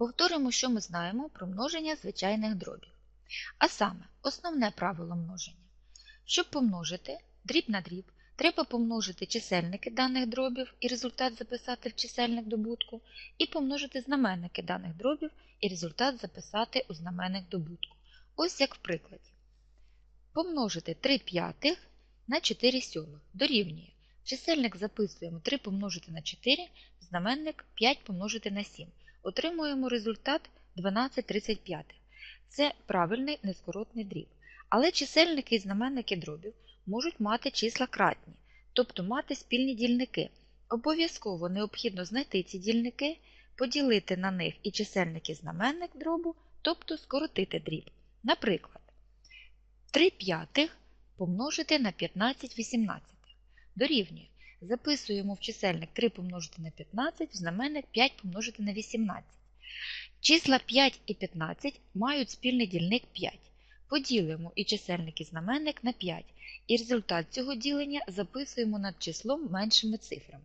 Повторимо, що ми знаємо про множення звичайних дробів. А саме, основне правило множення. Щоб помножити дріб на дріб, треба помножити чисельники даних дробів і результат записати в чисельник добутку, і помножити знаменники даних дробів і результат записати у знаменник добутку. Ось як в прикладі. Помножити 3 п'ятих на 4 сьомих дорівнює. Чисельник записуємо 3 помножити на 4, в знаменник 5 помножити на 7. Отримуємо результат 12,35. Це правильний нескоротний дріб. Але чисельники і знаменники дробів можуть мати числа кратні, тобто мати спільні дільники. Обов'язково необхідно знайти ці дільники, поділити на них і чисельник і знаменник дробу, тобто скоротити дріб. Наприклад, 3 п'ятих помножити на 15 вісімнадцятих. Дорівнює. Записуємо в чисельник 3 помножити на 15, в знаменник 5 помножити на 18. Числа 5 і 15 мають спільний дільник 5. Поділимо і чисельник і знаменник на 5, і результат цього ділення записуємо над числом меншими цифрами.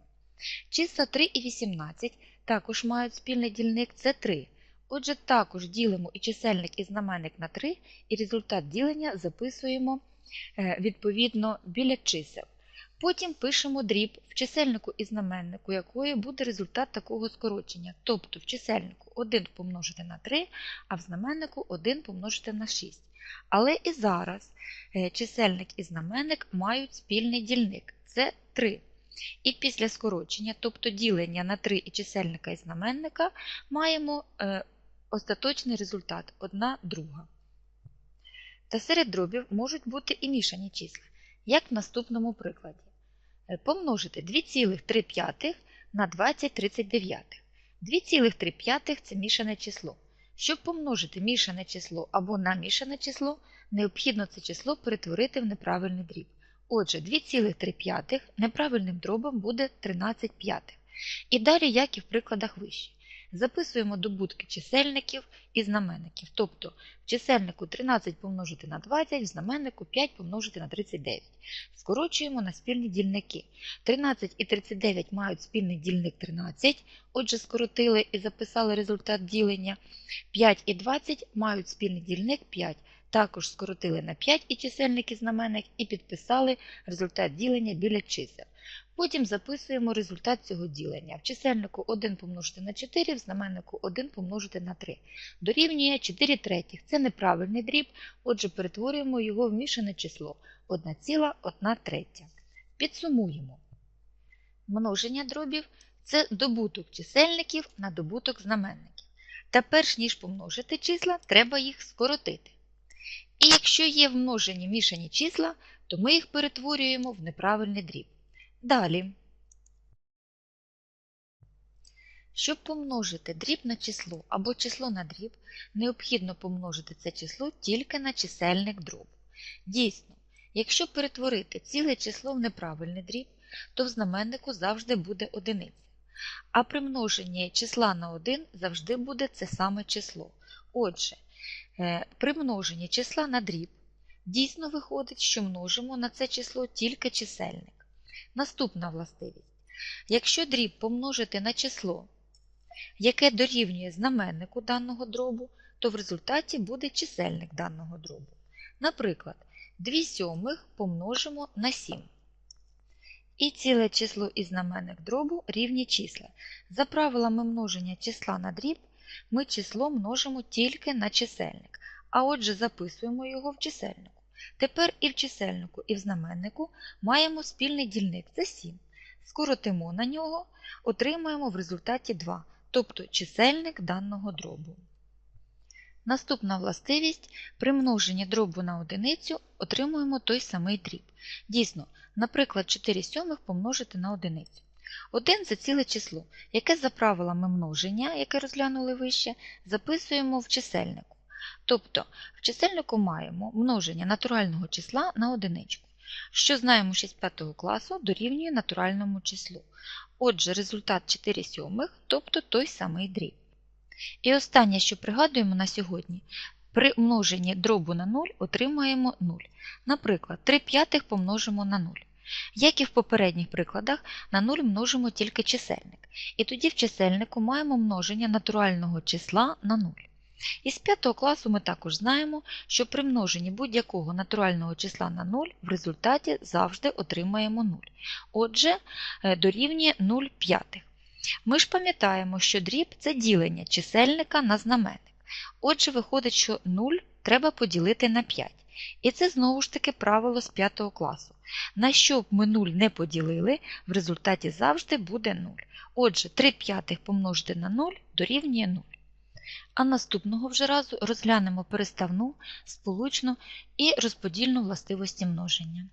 Числа 3 і 18 також мають спільний дільник це 3. Отже, також ділимо і чисельник і знаменник на 3, і результат ділення записуємо е, відповідно біля чисел. Потім пишемо дріб в чисельнику і знаменнику, якої буде результат такого скорочення. Тобто в чисельнику 1 помножити на 3, а в знаменнику 1 помножити на 6. Але і зараз е, чисельник і знаменник мають спільний дільник це 3. І після скорочення, тобто ділення на 3 і чисельника і знаменника, маємо е, остаточний результат 1 друга. Та серед дробів можуть бути і мішані числа, як в наступному прикладі. Е, помножити 2,3 на 20,39. 2,3 це мішане число. Щоб помножити мішане число або на мішане число, необхідно це число перетворити в неправильний дріб. Отже, 2,3 неправильним дробом буде 13 п'ятих. І далі, як і в прикладах вище. Записуємо добутки чисельників і знаменників. Тобто в чисельнику 13 помножити на 20, в знаменнику 5 помножити на 39. Скорочуємо на спільні дільники. 13 і 39 мають спільний дільник 13, отже, скоротили і записали результат ділення. 5 і 20 мають спільний дільник 5. Також скоротили на 5 і чисельник і знаменник і підписали результат ділення біля чисел. Потім записуємо результат цього ділення. В чисельнику 1 помножити на 4, в знаменнику 1 помножити на 3. Дорівнює 4 третіх. Це неправильний дріб, отже, перетворюємо його в мішане число 1,1 третя. Підсумуємо. Множення дробів це добуток чисельників на добуток знаменників. Та перш ніж помножити числа, треба їх скоротити. І якщо є в множенні мішані числа, то ми їх перетворюємо в неправильний дріб. Далі. Щоб помножити дріб на число або число на дріб, необхідно помножити це число тільки на чисельник дробу. Дійсно, якщо перетворити ціле число в неправильний дріб, то в знаменнику завжди буде одиниця. А при множенні числа на 1 завжди буде це саме число. Отже, е, при множенні числа на дріб дійсно виходить, що множимо на це число тільки чисельник. Наступна властивість. Якщо дріб помножити на число, яке дорівнює знаменнику даного дробу, то в результаті буде чисельник даного дробу. Наприклад, 2 сьомих помножимо на 7. І ціле число і знаменник дробу рівні числа. За правилами множення числа на дріб, ми число множимо тільки на чисельник, а отже записуємо його в чисельнику. Тепер і в чисельнику, і в знаменнику маємо спільний дільник це 7. Скоротимо на нього, отримаємо в результаті 2, тобто чисельник даного дробу. Наступна властивість при множенні дробу на одиницю отримуємо той самий дріб. Дійсно, наприклад, 4 сьомих помножити на одиницю. 1 це ціле число, яке за правилами множення, яке розглянули вище, записуємо в чисельнику. Тобто в чисельнику маємо множення натурального числа на одиничку, що знаємо ще з 5 класу дорівнює натуральному числу. Отже, результат 4 сьомих, тобто той самий дріб. І останнє, що пригадуємо на сьогодні, при множенні дробу на 0 отримаємо 0. Наприклад, 3 п'ятих помножимо на 0. Як і в попередніх прикладах, на 0 множимо тільки чисельник. І тоді в чисельнику маємо множення натурального числа на 0. Із 5 класу ми також знаємо, що при множенні будь-якого натурального числа на 0 в результаті завжди отримаємо 0. Отже, е, дорівнює 0 п'ятих. Ми ж пам'ятаємо, що дріб це ділення чисельника на знаменник. Отже, виходить, що 0 треба поділити на 5. І це знову ж таки правило з 5 класу. На що б ми 0 не поділили, в результаті завжди буде 0. Отже, 3 п'ятих помножити на 0 дорівнює 0. А наступного вже разу розглянемо переставну, сполучну і розподільну властивості множення.